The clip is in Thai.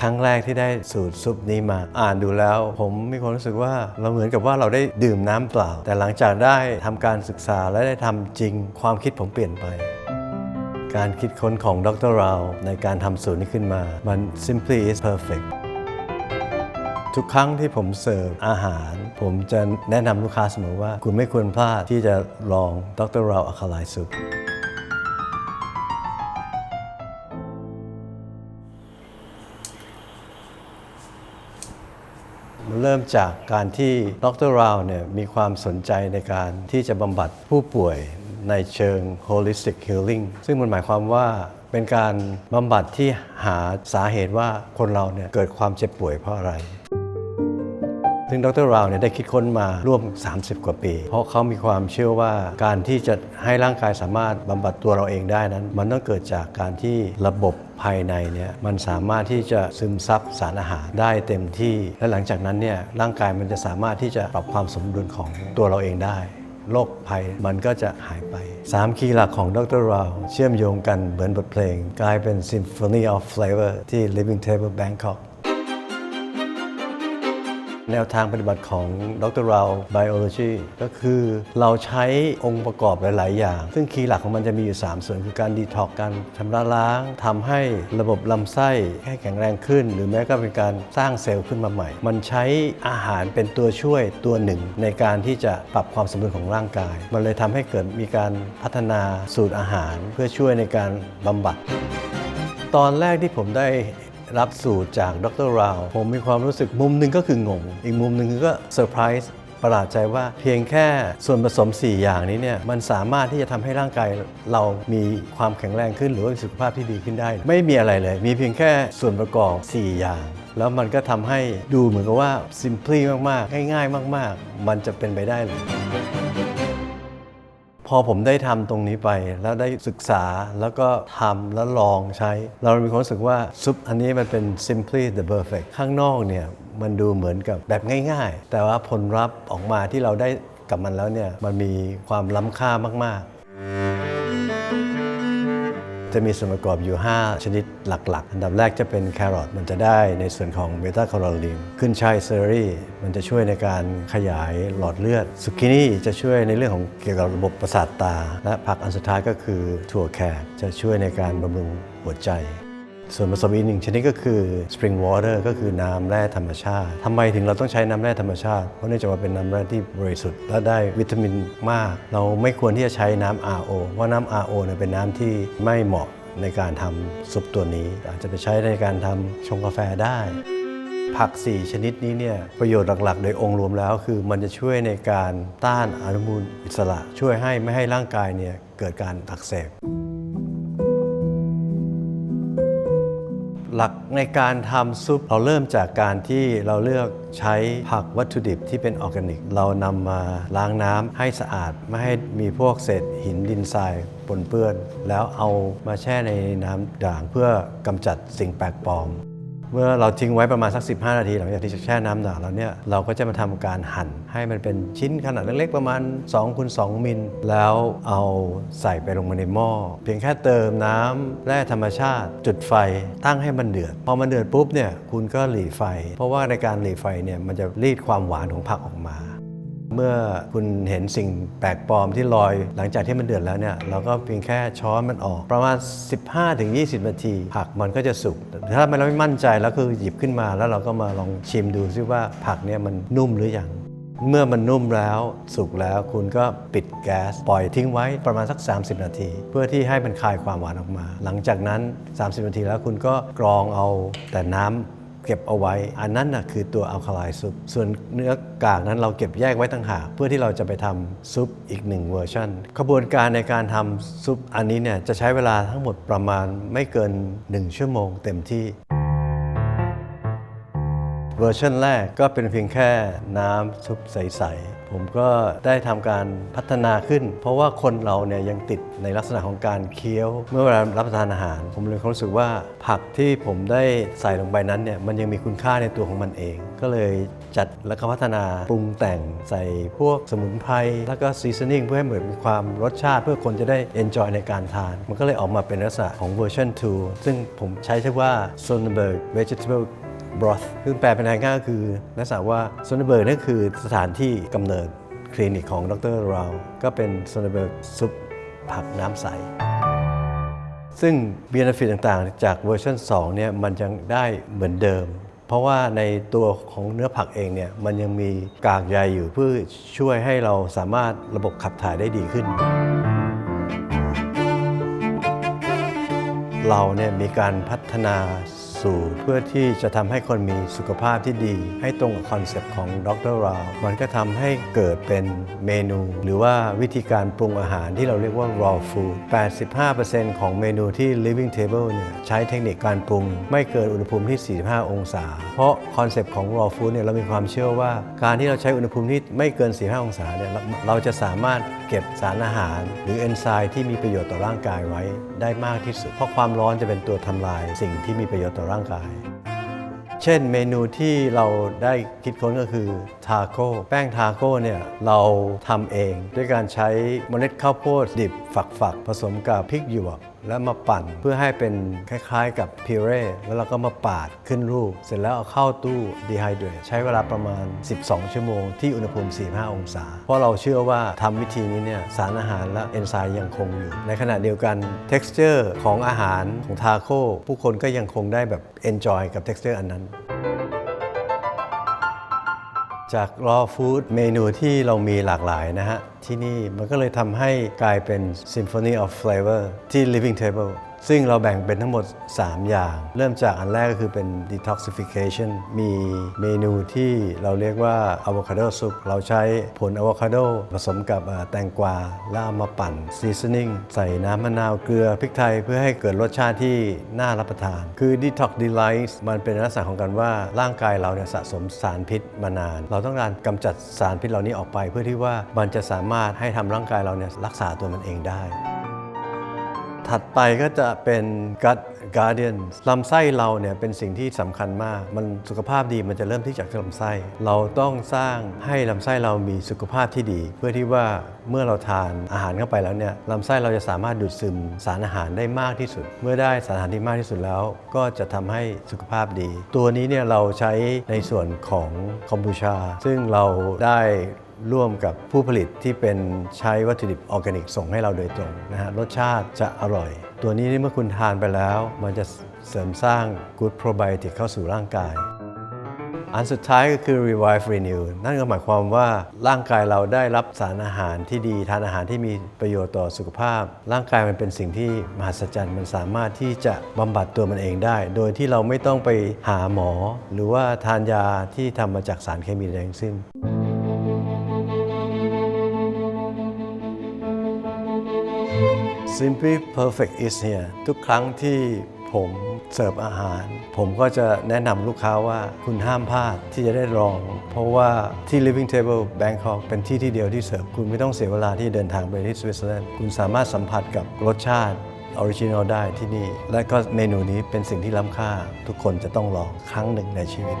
ครั้งแรกที่ได้สูตรซุปนี้มา อ่านดูแล้ว ผมมีความรู้สึกว่าเราเหมือนกับว่าเราได้ดื่มน้ำเปล่า แต่หลังจากได้ทำการศึกษาและได้ทำจริงความคิดผมเปลี่ยนไปการคิดค้นของดรราวในการทำสูตรนี้ขึ้นมา มัน simply is perfect ทุกครั้งที่ผมเสิร์ฟอาหาร ผมจะแนะนำลูกค้าเสมอว่า คุณไม่ควรพลาดที่จะลองดรราวอะคาไลซุป มันเริ่มจากการที่ดรราวเนี่ยมีความสนใจในการที่จะบำบัดผู้ป่วยในเชิง holistic healing ซึ่งมันหมายความว่าเป็นการบำบัดที่หาสาเหตุว่าคนเราเนี่ยเกิดความเจ็บป่วยเพราะอะไร ซึ่งดรราวเนี่ยได้คิดค้นมาร่วม 30 กว่าปี เพราะเขามีความเชื่อว่าการที่จะให้ร่างกายสามารถบำบัดตัวเราเองได้นั้น มันต้องเกิดจากการที่ระบบ ภายในเนี่ยมันสามารถที่จะซึมซับสารอาหารได้เต็มที่ และหลังจากนั้นเนี่ยร่างกายมันจะสามารถที่จะปรับความสมดุลของตัวเราเองได้โรคภัยมันก็จะหายไป 3 คีย์หลักของดรราวเชื่อมโยงกันเหมือนบทเพลง กลายเป็น Symphony of Flavor ที่ Living Table Bangkok แนวทางปฏิบัติของดรราว Biology ก็คือเราใช้องค์ประกอบหลาย ๆ อย่าง ซึ่งคีย์หลักของมันจะมีอยู่ 3 ส่วนคือการดีท็อกการชำระล้างทำให้ระบบลำไส้ให้แข็งแรงขึ้น หรือแม้ก็เป็นการสร้างเซลล์ขึ้นมาใหม่ มันใช้อาหารเป็นตัวช่วยตัวหนึ่ง ในการที่จะปรับความสมดุลของร่างกาย มันเลยทำให้เกิดมีการพัฒนาสูตรอาหาร เพื่อช่วยในการบำบัดตอนแรกที่ผมได้ รับสูตรจากดรราวผมมีความรู้สึกมุมหนึ่งก็คืองง อีกมุมหนึ่งก็เซอร์ไพรส์ประหลาดใจว่าเพียงแค่ส่วนผสม 4 อย่างนี้เนี่ยมันสามารถที่จะทำให้ร่างกายเรามีความแข็งแรงขึ้น หรือว่าสุขภาพที่ดีขึ้นได้ ไม่มีอะไรเลย มีเพียงแค่ส่วนประกอบ 4 อย่าง แล้วมันก็ทำให้ดูเหมือนกับว่า simply มาก ๆ ง่าย ๆ มาก ๆ มันจะเป็นไปได้เลย พอผมได้ทำตรงนี้ไป แล้วได้ศึกษาแล้วก็ทำแล้วลองใช้ เรามีความรู้สึกว่าซุปอันนี้มันเป็น simply the perfect ข้างนอกเนี่ยมันดูเหมือนกับแบบง่าย ๆ แต่ว่าผลลัพธ์ออกมาที่เราได้กับมันแล้วเนี่ยมันมีความล้ำค่ามากๆ จะมีส่วนประกอบอยู่ 5 ชนิดหลักๆ อันดับแรกจะเป็นแครอทมันจะได้ในส่วนของเบต้าแคโรลีนขึ้นช่ายเซอรี่มันจะช่วยในการขยายหลอดเลือดซุกินี่จะช่วยในเรื่องของเกี่ยวกับระบบประสาทตา และผักอันสุดท้ายก็คือถั่วแขกจะช่วยในการบำรุงหัวใจ ส่วนผสมอีกหนึ่งชนิดก็คือ spring water ก็คือน้ำแร่ธรรมชาติทำไมถึงเราต้องใช้น้ำแร่ธรรมชาติ เพราะเนื่องจากว่าเป็นน้ำแร่ที่บริสุทธิ์และได้วิตามินมาก เราไม่ควรที่จะใช้น้ำ RO เพราะน้ำ RO เนี่ยเป็นน้ำที่ไม่เหมาะในการทำซุปตัวนี้ อาจจะไปใช้ในการทำชงกาแฟได้ผัก 4 ชนิดนี้เนี่ยประโยชน์หลัก ๆ โดยองค์รวมแล้วคือมันจะช่วยในการต้านอนุมูลอิสระ ช่วยให้ไม่ให้ร่างกายเนี่ยเกิดการอักเสบ หลักในการทำซุปเราเริ่มจากการที่เราเลือกใช้ผักวัตถุดิบที่เป็นออร์แกนิก เรานำมาล้างน้ำให้สะอาด ไม่ให้มีพวกเศษหินดินทรายปนเปื้อน แล้วเอามาแช่ในน้ำด่างเพื่อกำจัดสิ่งแปลกปลอม เมื่อเราทิ้งไว้ประมาณสัก 15 นาทีหลังจากที่แช่น้ำด่างแล้วเนี่ยเราก็จะมาทำการหั่นให้มันเป็นชิ้นขนาดเล็กๆประมาณ2คูณ2มิล แล้วเอาใส่ไปลงมาในหม้อเพียงแค่เติมน้ำแร่ธรรมชาติ จุดไฟตั้งให้มันเดือด พอมันเดือดปุ๊บเนี่ยคุณก็หลีไฟ เพราะว่าในการหลีไฟเนี่ยมันจะรีดความหวานของผักออกมา เมื่อคุณเห็นสิ่งแปลกปลอมที่ลอย หลังจากที่มันเดือดแล้วเนี่ยเราก็เพียงแค่ช้อนมันออก ประมาณ 15-20 นาที ผักมันก็จะสุกถ้าเราไม่มั่นใจแล้วคือหยิบขึ้นมาแล้วเราก็มาลองชิมดูซิว่าผักเนี่ยมันนุ่มหรือยังเมื่อมันนุ่มแล้วสุกแล้วคุณก็ปิดแก๊สปล่อยทิ้งไว้ประมาณสัก 30 นาที เพื่อที่ให้มันคายความหวานออกมา หลังจากนั้น 30 นาทีแล้วคุณก็กรองเอาแต่น้ำเก็บเอาไว้ อันนั้นนะคือตัวอัลคาไลซุป ส่วนเนื้อกากนั้นเราเก็บแยกไว้ต่างหากเพื่อที่เราจะไปทำซุปอีกหนึ่งเวอร์ชันขบวนการในการทำซุปอันนี้เนี่ยจะใช้เวลาทั้งหมดประมาณไม่เกิน 1 ชั่วโมงเต็มที่เวอร์ชันแรกก็เป็นเพียงแค่น้ำซุปใส ผมก็ได้ทำการพัฒนาขึ้น เพราะว่าคนเราเนี่ยยังติดในลักษณะของการเคี้ยว เมื่อเวลารับประทานอาหาร ผมเลยรู้สึกว่าผักที่ผมได้ใส่ลงไปนั้นเนี่ยมันยังมีคุณค่าในตัวของมันเอง ก็เลยจัดแล้วก็พัฒนาปรุงแต่งใส่พวกสมุนไพรแล้วก็ซีซันนิ่งเพื่อให้เหมือนมีความรสชาติ เพื่อคนจะได้ enjoy ในการทาน มันก็เลยออกมาเป็นลักษณะของเวอร์ชัน2ซึ่งผมใช้ชื่อว่า Sonnenberg Vegetable broth ซึ่งแปลเป็นไทยง่ายก็คือลักศึกษณะว่า Sonnenberg นั่นคือสถานที่กำเนิดคลินิกของดรเราก็เป็น Sonnenberg ซุปผักน้ำใส ซึ่ง benefit ต่างๆ จากเวอร์ชัน2เนี่ยมันยังได้เหมือนเดิม เพราะว่าในตัวของเนื้อผักเองเนี่ยมันยังมีกากใยอยู่เพื่อช่วยให้เราสามารถระบบขับถ่ายได้ดีขึ้นเราเนี่ยมีการพัฒนา สูตรเพื่อที่จะทำให้คนมีสุขภาพที่ดี ให้ตรงกับคอนเซปต์ของดรราวมันก็ทำให้เกิดเป็นเมนู หรือว่าวิธีการปรุงอาหารที่เราเรียกว่า raw food 85%ของเมนูที่ living table เนี่ยใช้เทคนิคการปรุง ไม่เกินอุณหภูมิที่ 45 องศา เพราะคอนเซปต์ของ raw food เนี่ยเรามีความเชื่อว่า การที่เราใช้อุณหภูมิที่ไม่เกิน 45 องศาเนี่ยเราเราจะสามารถเก็บสารอาหาร หรือเอนไซม์ที่มีประโยชน์ต่อร่างกายไว้ได้มากที่สุดเพราะความร้อนจะเป็นตัวทำลายสิ่งที่มีประโยชน์ต่อร่างกาย เช่นเมนูที่เราได้คิดค้นก็คือทาโก้แป้งทาโก้เนี่ยเราทำเอง ด้วยการใช้เมล็ดข้าวโพดดิบฝักๆ ผสมกับพริกหยวกแล้วมาปั่นเพื่อให้เป็นคล้ายๆ กับพิเร่แล้วเราก็มาปาดขึ้นรูป เสร็จแล้วเอาเข้าตู้ดีไฮเดรตใช้เวลาประมาณ 12 ชั่วโมงที่อุณหภูมิ 45 องศา เพราะเราเชื่อว่าทำวิธีนี้เนี่ยสารอาหารและเอนไซม์ยังคงอยู่ ในขณะเดียวกัน texture ของอาหารของทาโก้ผู้คนก็ยังคงได้แบบ enjoy กับ texture อันนั้น จาก raw food เมนูที่เรามีหลากหลายนะฮะ ที่นี่มันก็เลยทำให้กลายเป็น symphony of flavor ที่ living table ซึ่งเราแบ่งเป็นทั้งหมด 3 อย่าง เริ่มจากอันแรกก็คือเป็น detoxification มีเมนูที่เราเรียกว่า avocado soup เราใช้ผลอะโวคาโดผสมกับแตงกวาแล้วเอามาปั่น seasoning ใส่น้ำมะนาวเกลือพริกไทยเพื่อให้เกิดรสชาติที่น่ารับประทาน คือ detox delight มันเป็นลักษณะของการว่าร่างกายเราเนี่ยสะสมสารพิษมานาน เราต้องการกำจัดสารพิษเหล่านี้ออกไป เพื่อที่ว่ามันจะสามารถให้ทำร่างกายเราเนี่ยรักษาตัวมันเองได้ ถัดไปก็จะเป็น gut guardian ลำไส้เราเนี่ยเป็นสิ่งที่สำคัญมาก มันสุขภาพดีมันจะเริ่มที่จากลำไส้ เราต้องสร้างให้ลำไส้เรามีสุขภาพที่ดี เพื่อที่ว่าเมื่อเราทานอาหารเข้าไปแล้วเนี่ยลำไส้เราจะสามารถดูดซึมสารอาหารได้มากที่สุด เมื่อได้สารอาหารที่มากที่สุดแล้ว ก็จะทำให้สุขภาพดี ตัวนี้เนี่ยเราใช้ในส่วนของคอมบูชา ซึ่งเราได้ ร่วมกับผู้ผลิตที่เป็นใช้วัตถุดิบออร์แกนิกส่งให้เราโดยตรงนะฮะรสชาติจะอร่อย ตัวนี้เมื่อคุณทานไปแล้ว มันจะเสริมสร้าง Good Probiotic เข้าสู่ร่างกายอันสุดท้ายก็คือ revive renew นั่นก็หมายความว่าร่างกายเราได้รับสารอาหารที่ดีทานอาหารที่มีประโยชน์ต่อสุขภาพ ร่างกายมันเป็นสิ่งที่มหัศจรรย์มันสามารถที่จะบำบัดตัวมันเองได้ โดยที่เราไม่ต้องไปหาหมอ หรือว่าทานยาที่ทำมาจากสารเคมีใดทั้งสิ้น Simply Perfect is here ทุกครั้งที่ผมเสิร์ฟอาหาร ผมก็จะแนะนำลูกค้าว่าคุณห้ามพลาดที่จะได้ลอง เพราะว่าที่ Living Table Bangkok เป็นที่ที่เดียวที่เสิร์ฟ คุณไม่ต้องเสียเวลาที่เดินทางไปที่สวิตเซอร์แลนด์คุณสามารถสัมผัสกับรสชาติออริจินอลได้ที่นี่ และก็เมนูนี้เป็นสิ่งที่ล้ำค่า ทุกคนจะต้องลองครั้งหนึ่งในชีวิต